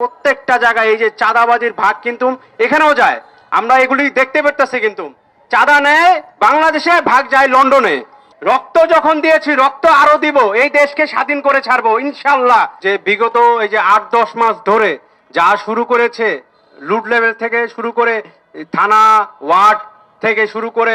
প্রত্যেকটা জায়গায় এই যে চাঁদাবাজির ভাগ কিন্তু এখানেও যায়। আমরা এগুলি দেখতে পেতেছি কিন্তু। চাঁদা নেয়, বাংলাদেশে ভাগ যায় লন্ডনে। রক্ত যখন দিয়েছি, রক্ত আরও দিব, এই দেশকে স্বাধীন করে ছাড়বো ইনশাল্লাহ যে বিগত এই যে আট, দশ মাস ধরে যা শুরু করেছে, লুট লেভেল থেকে শুরু করে থানা, ওয়ার্ড থেকে শুরু করে,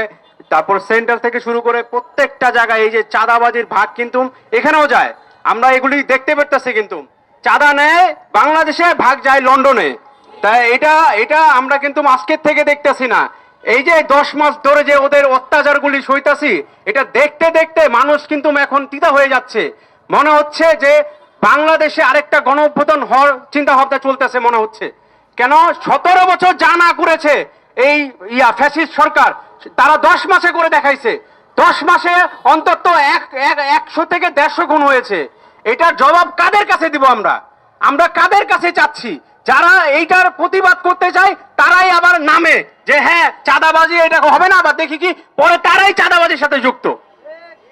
তারপর সেন্টার থেকে শুরু করে প্রত্যেকটা জায়গায় এই যে চাঁদাবাজির ভাগ কিন্তু এখানেও যায়। আমরা এগুলি দেখতে পেতেছি কিন্তু। চাঁদা নেয়, বাংলাদেশে ভাগ যায় লন্ডনে। তাই এটা এটা আমরা কিন্তু আজকের থেকে দেখতেছি না। এই যে দশ মাস ধরে যে ওদের অত্যাচারগুলি সইতাছি, এটা দেখতে দেখতে মানুষ কিন্তু এখন তিতা হয়ে যাচ্ছে। মনে হচ্ছে যে বাংলাদেশে আরেকটা গণ অভ্যুত্থান হওয়ার চিন্তা ভাবনা চলতেছে, মনে হচ্ছে। কেন? সতেরো বছর যা না করেছে এই ইয়া ফ্যাসিস্ট সরকার, তারা দশ মাসে করে দেখাইছে। দশ মাসে অন্তত এক- একশো থেকে দেড়শো গুণ হয়েছে। এটার জবাব কাদের কাছে দিব আমরা? আমরা কাদের কাছে চাচ্ছি? যারা এইটার প্রতিবাদ করতে চায়, তারাই আবার নামে যে হ্যাঁ চাঁদাবাজি এটা হবে না, আবার দেখি কি, পরে তারাই চাঁদাবাজির সাথে যুক্ত।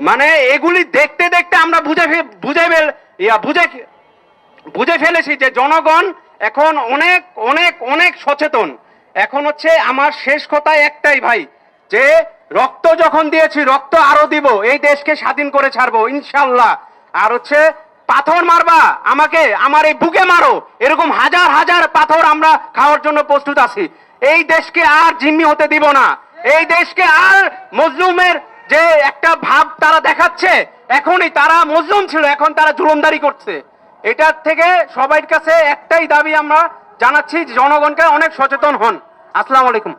মানে এগুলি দেখতে দেখতে আমরা বুঝে বুঝে ফেল- ইয়া, বুঝে বুঝে ফেলেছি যে জনগণ এখন অনেক অনেক অনেক সচেতন। এখন হচ্ছে আমার শেষ কথা একটাই ভাই, যে রক্ত যখন দিয়েছি, রক্ত আরও দিব, এই দেশকে স্বাধীন করে ছাড়বো, ইনশাল্লাহ। আর হচ্ছে পাথর মারবা, আমাকে, আমার এই বুকে মারো। এরকম হাজার হাজার পাথর আমরা খাওয়ার জন্য প্রস্তুত আছি। এই দেশকে আর জিম্মি হতে দিব না। এই দেশকে আর মজলুমের যে একটা ভাব তারা দেখাচ্ছে, এখনই তারা মজলুম ছিল, এখন তারা জুলুমদারি করছে। এটার থেকে সবার কাছে একটাই দাবি আমরা জানাচ্ছি জনগণকে অনেক সচেতন হন। আসসালামু আলাইকুম।